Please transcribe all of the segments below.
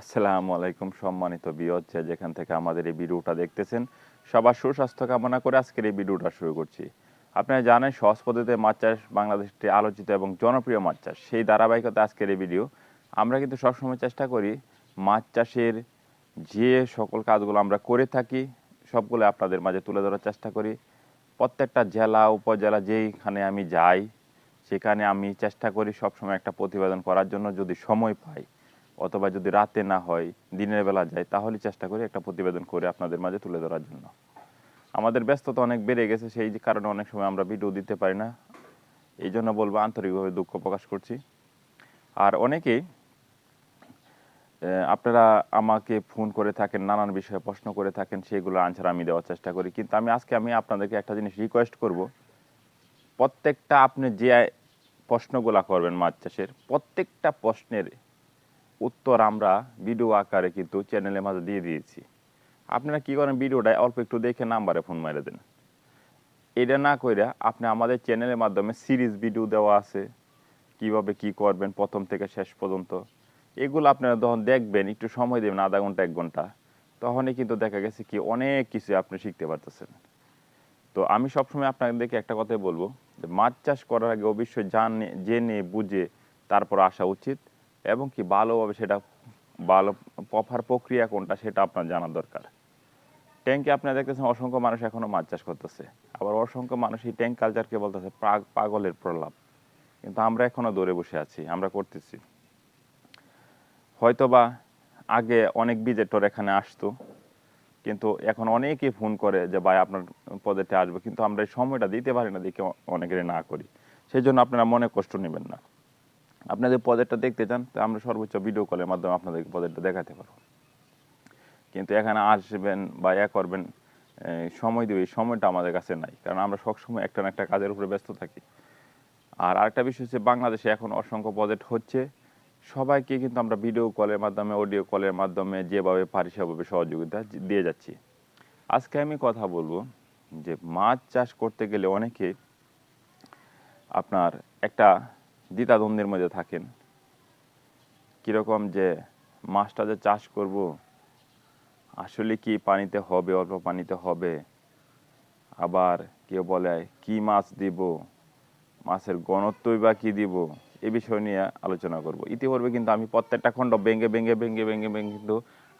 আসসালামু আলাইকুম সম্মানিত বিয়ত যে যেখান থেকে আমাদের এই ভিডিওটা দেখতেছেন। সবার সুস্বাস্থ্য কামনা করে আজকের এই ভিডিওটা শুরু করছি। আপনারা জানেন, সহজ পদ্ধতিতে মাছ চাষ বাংলাদেশটি আলোচিত এবং জনপ্রিয় মাছ চাষ। সেই ধারাবাহিকতা আজকের এই ভিডিও আমরা কিন্তু সবসময় চেষ্টা করি মাছ চাষের যে সকল কাজগুলো আমরা করে থাকি, সবগুলো আপনাদের মাঝে তুলে ধরার চেষ্টা করি। প্রত্যেকটা জেলা, উপজেলা, যেইখানে আমি যাই, সেখানে আমি চেষ্টা করি সবসময় একটা প্রতিবেদন করার জন্য যদি সময় পাই। অথবা যদি রাতে না হয়, দিনের বেলা যাই তাহলে চেষ্টা করি একটা প্রতিবেদন করে আপনাদের মাঝে তুলে ধরার জন্য। আমাদের ব্যস্ততা অনেক বেড়ে গেছে, সেই কারণে অনেক সময় আমরা ভিডিও দিতে পারি না। এই জন্য বলব, আন্তরিকভাবে দুঃখ প্রকাশ করছি। আর অনেকেই আপনারা আমাকে ফোন করে থাকেন, নানান বিষয়ে প্রশ্ন করে থাকেন, সেগুলো আনসার আমি দেওয়ার চেষ্টা করি। কিন্তু আমি আজকে আমি আপনাদেরকে একটা জিনিস রিকোয়েস্ট করব। প্রত্যেকটা আপনি যে প্রশ্নগুলা করবেন মাছ চাষের, প্রত্যেকটা প্রশ্নের উত্তর আমরা ভিডিও আকারে কিন্তু চ্যানেলের মাঝে দিয়ে দিয়েছি। আপনারা কি করেন ভিডিওটা অল্প একটু দেখে নাম্বারে ফোন মেরে দেন। এটা না কইরা আপনি আমাদের চ্যানেলের মাধ্যমে সিরিজ ভিডিও দেওয়া আছে, কীভাবে কি করবেন, প্রথম থেকে শেষ পর্যন্ত। এগুলো আপনারা যখন দেখবেন, একটু সময় দেবেন, আধা ঘণ্টা, এক ঘণ্টা, তখনই কিন্তু দেখা গেছে কি অনেক কিছু আপনি শিখতে পারতেছেন। তো আমি সবসময় আপনাদেরকে একটা কথাই বলব, যে মাছ চাষ করার আগে অবশ্যই জানে, জেনে, বুঝে, তারপর আসা উচিত। এবং কি ভালোভাবে সেটা, ভালো প্রপার প্রক্রিয়া কোনটা সেটা আপনার জানা দরকার। ট্যাঙ্কে আপনারা দেখতেছেন অসংখ্য মানুষ এখনও মাছ চাষ করতেছে। আবার অসংখ্য মানুষ এই ট্যাঙ্ক কালচারকে বলতেছে পাগ- পাগলের প্রলাপ। কিন্তু আমরা এখনও দৌড়ে বসে আছি, আমরা করতেছি। হয়তোবা আগে অনেক ভিজিটর এখানে আসতো, কিন্তু এখন অনেকেই ফোন করে যে, ভাই, আপনার পদেতে আসবে। কিন্তু আমরা এই সময়টা দিতে পারি না, দেখে অনেকের না করি। সেই জন্য আপনারা মনে কষ্ট নেবেন না। আপনাদের পদেরটা দেখতে চান, তো আমরা সর্বোচ্চ ভিডিও কলের মাধ্যমে আপনাদেরকে পদেরটা দেখাতে পারব। কিন্তু এখানে আসবেন বা ইয়া করবেন সময় দেবে এই সময়টা আমাদের কাছে নাই। কারণ আমরা সবসময় একটা না একটা কাজের উপরে ব্যস্ত থাকি। আর আরেকটা বিষয় হচ্ছে, বাংলাদেশে এখন অসংখ্য প্রজেক্ট হচ্ছে। সবাইকে কিন্তু আমরা ভিডিও কলের মাধ্যমে অডিও কলের মাধ্যমে যেভাবে পারি, সেভাবে সহযোগিতা দিয়ে যাচ্ছি। আজকে আমি কথা বলব যে, মাছ চাষ করতে গেলে অনেকে আপনার একটা দ্বিতাদ্বন্দ্বের মধ্যে থাকেন। কীরকম যে মাছটা যে চাষ করব, আসলে কি পানিতে হবে, অল্প পানিতে হবে? আবার কেউ বলে, কি মাছ দিব? মাছের ঘনত্বই বা কি দিব? এ বিষয় নিয়ে আলোচনা করব। ইতিপূর্বে কিন্তু আমি প্রত্যেকটা খণ্ড ভেঙে ভেঙে ভেঙে ভেঙে ভেঙে কিন্তু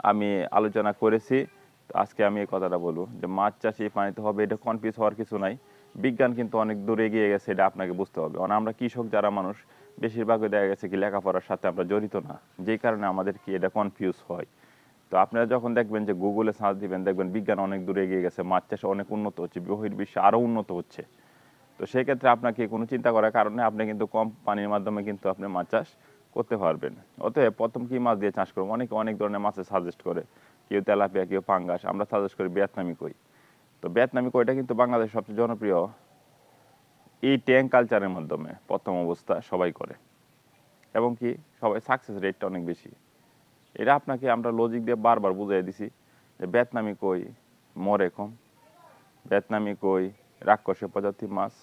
আমি আলোচনা করেছি। আজকে আমি এই কথাটা বলব যে, মাছ চাষে পানিতে হবে, এটা কনফিউজ হওয়ার কিছু নাই। বিজ্ঞান কিন্তু অনেক দূরে এগিয়ে গেছে, এটা আপনাকে বুঝতে হবে। কারণ আমরা কৃষক যারা মানুষ, বেশিরভাগই দেখা গেছে কি লেখাপড়ার সাথে আমরা জড়িত না, যেই কারণে আমাদের কি এটা কনফিউজ হয়। তো আপনারা যখন দেখবেন যে গুগলে সার্চ দিবেন, দেখবেন বিজ্ঞান অনেক দূরে এগিয়ে গেছে, মাছ চাষে অনেক উন্নত হচ্ছে, বহির্বিশ্বে আরও উন্নত হচ্ছে। তো সেই ক্ষেত্রে আপনাকে কোনো চিন্তা করার কারণে আপনি কিন্তু কম পানির মাধ্যমে কিন্তু আপনি মাছ চাষ করতে পারবেন। অতএব প্রথম কি মাছ দিয়ে চাষ করব? অনেকে অনেক ধরনের মাছের সাজেস্ট করে, কেউ তেলাপিয়া, কেউ পাঙ্গাস আমরা সাজেস্ট করি ভিয়েতনামি কই তো ভিয়েতনামি কইটা কিন্তু বাংলাদেশের সবচেয়ে জনপ্রিয় এই ট্যাঙ্ক কালচারের মাধ্যমে প্রথম অবস্থা সবাই করে। এবং কি সবাই সাকসেস রেটটা অনেক বেশি। এটা আপনাকে আমরা লজিক দিয়ে বারবার বুঝিয়ে দিছি যে ভিয়েতনামি কই, মরে কম। ভিয়েতনামি কই, রাক্ষসে প্রজাতি মাছ,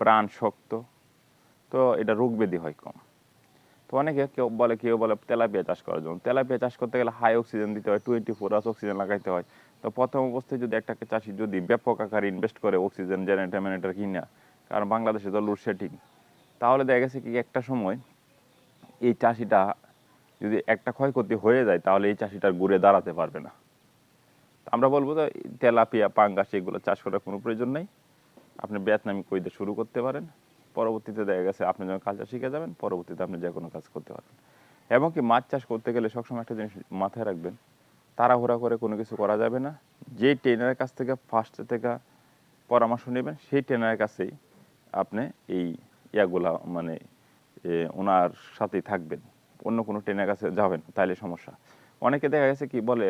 প্রাণ শক্ত। তো এটা রোগ ব্যাধি হয় কম। তো অনেকে কেউ বলে কেউ বলে তেলাপিয়া চাষ করার জন্য। তেলাপিয়া চাষ করতে গেলে হাই অক্সিজেন দিতে হয় টোয়েন্টি ফোর আওয়ার্স অক্সিজেন লাগাইতে হয়। তো প্রথম অবস্থায় যদি একটা চাষি যদি ব্যাপক আকারে ইনভেস্ট করে অক্সিজেন জেনারেটর ম্যানেটার কিনা, কারণ বাংলাদেশে তো লোডশেডিং তাহলে দেখা গেছে কি একটা সময় এই চাষিটা যদি একটা ক্ষয়ক্ষতি হয়ে যায়, তাহলে এই চাষিটার ঘুরে দাঁড়াতে পারবে না। আমরা বলব যে তেলাপিয়া, পাঙ্গাস, এগুলো চাষ করার কোনো প্রয়োজন নেই। আপনি ভিয়েতনামি কইতে শুরু করতে পারেন। পরবর্তীতে দেখা গেছে আপনি যখন কাজটা শিখে যাবেন, পরবর্তীতে আপনি যে কোনো কাজ করতে পারবেন। এবং কি মাছ চাষ করতে গেলে সবসময় একটা জিনিস মাথায় রাখবেন তাড়াহুড়া করে কোনো কিছু করা যাবে না। যে ট্রেনারের কাছ থেকে ফার্স্ট থেকে পরামর্শ নেবেন, সেই ট্রেনারের কাছেই আপনি এই ইয়াগুলা মানে ওনার সাথেই থাকবেন। অন্য কোনো ট্রেনের কাছে যাবেন, তাইলে সমস্যা। অনেকে দেখা গেছে কি বলে,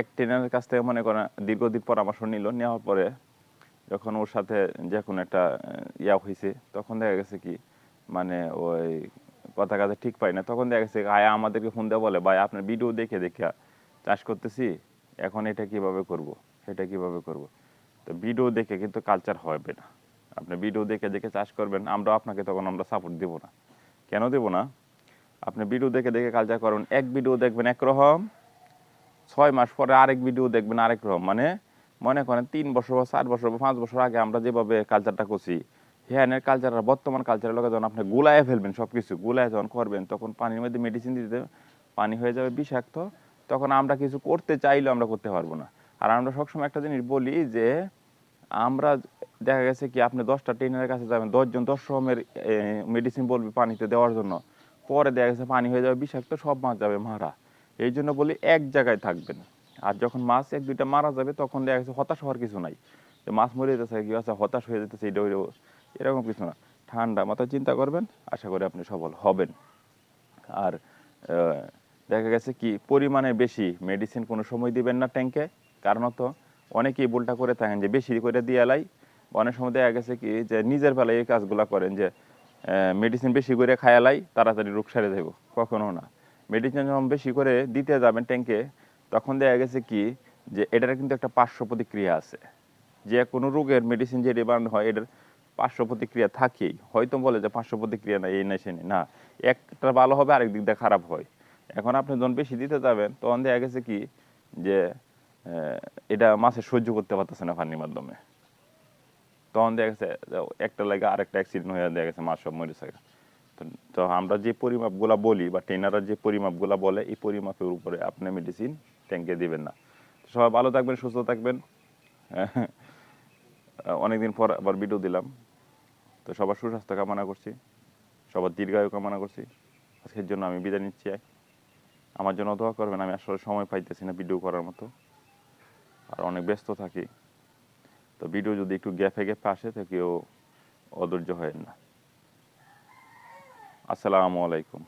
এক ট্রেনারের কাছ থেকে মনে করেন, দীর্ঘদিন পরামর্শ নিল, নেওয়ার পরে যখন ওর সাথে যে কোনো একটা ইয়া হয়েছে তখন দেখা গেছে কি মানে ওই কথা কাজে ঠিক পাই না। তখন দেখা গেছে আয়া আমাদেরকে ফোন দেওয়া বলে, ভাই, আপনার ভিডিও দেখে দেখে চাষ করতেছি, এখন এটা কীভাবে করব, সেটা কীভাবে করব। তো ভিডিও দেখে কিন্তু কালচার হবে না। আপনি ভিডিও দেখে দেখে চাষ করবেন, আমরা আপনাকে তখন আমরা সাপোর্ট দেব না। কেন দেব না? আপনি ভিডিও দেখে দেখে কালচার করুন, এক ভিডিও দেখবেন একরকম ছয় মাস পরে আরেক ভিডিও দেখবেন আরেক রকম। মানে মনে করেন তিন বছর বা চার বছর বা পাঁচ বছর আগে আমরা যেভাবে কালচারটা করছি হ্যানের কালচার বর্তমান কালচারের লোক যখন আপনি গুলায় ফেলবেন সব কিছু গুলায় যখন করবেন, তখন পানির মধ্যে মেডিসিন দিতে পানি হয়ে যাবে বিষাক্ত তখন আমরা কিছু করতে চাইলেও আমরা করতে পারব না। আর আমরা সবসময় একটা জিনিস বলি যে, আমরা দেখা গেছে কি আপনি দশটা ট্রেনারের কাছে যাবেন, দশজন দশ রকমের মেডিসিন বলবে পানিতে দেওয়ার জন্য। পরে দেখা গেছে পানি হয়ে যাবে, বিষাক্ত সব মাছ যাবে মারা। এই জন্য বলি এক জায়গায় থাকবেন। আর যখন মাছ এক দুইটা মারা যাবে, তখন দেখা গেছে হতাশ হওয়ার কিছু নাই। যে মাছ মরে যেতেছে কি আছে হতাশ হয়ে যেতেছে এটা এরকম কিছু না। ঠান্ডা মাথায় চিন্তা করবেন, আশা করি আপনি সফল হবেন। আর দেখা গেছে কি, পরিমাণে বেশি মেডিসিন কোনো সময় দিবেন না ট্যাঙ্কে কারণত অনেকেই ভুলটা করে থাকেন যে বেশি করে দিয়ে এলাই। অনেক সময় দেখা গেছে কি, যে নিজের বেলায় এই কাজগুলো করেন যে মেডিসিন বেশি করে খায়ালাই তাড়াতাড়ি রোগ সারে দেবো কখনো না। মেডিসিন যখন বেশি করে দিতে যাবেন ট্যাঙ্কে তখন দেখা গেছে কি, যে এটার কিন্তু একটা পার্শ্ব প্রতিক্রিয়া আছে। যে কোনো রোগের মেডিসিন যে বানানো হয়, এটার পার্শ্ব প্রতিক্রিয়া থাকেই। হয়তো বলে যে পার্শ্ব প্রতিক্রিয়া নাই, এই নাই সে না, একটা ভালো হবে আরেক দিক দিয়ে খারাপ হয়। এখন আপনি যখন বেশি দিতে যাবেন, তখন দেখা গেছে কি যে এটা মাছে সহ্য করতে পারতেছে না পানির মাধ্যমে। তখন দেখা গেছে একটা লাগে আরেকটা অ্যাক্সিডেন্ট হয়ে দেখা গেছে, মাছ সব মরে থাকে তো- আমরা যে পরিমাপগুলা বলি বা ট্রেনাররা যে পরিমাপগুলা বলে, এই পরিমাপের উপরে আপনি মেডিসিন ট্যাঙ্কে দিবেন না। সবাই ভালো থাকবেন, সুস্থ থাকবেন। অনেকদিন পর আবার ভিডিও দিলাম। তো সবার সুস্বাস্থ্য কামনা করছি, সবার দীর্ঘায়ু কামনা করছি। আজকের জন্য আমি বিদায় নিচ্ছি। আমার জন্য দোয়া করবেন, আমি আসলে সময় পাইতেছি না ভিডিও করার মতো। আর অনেক ব্যস্ত থাকি। তো ভিডিও যদি একটু গ্যাপে গ্যাপে আসে, তো কেউ অধৈর্য হয় না। আসসালামু আলাইকুম।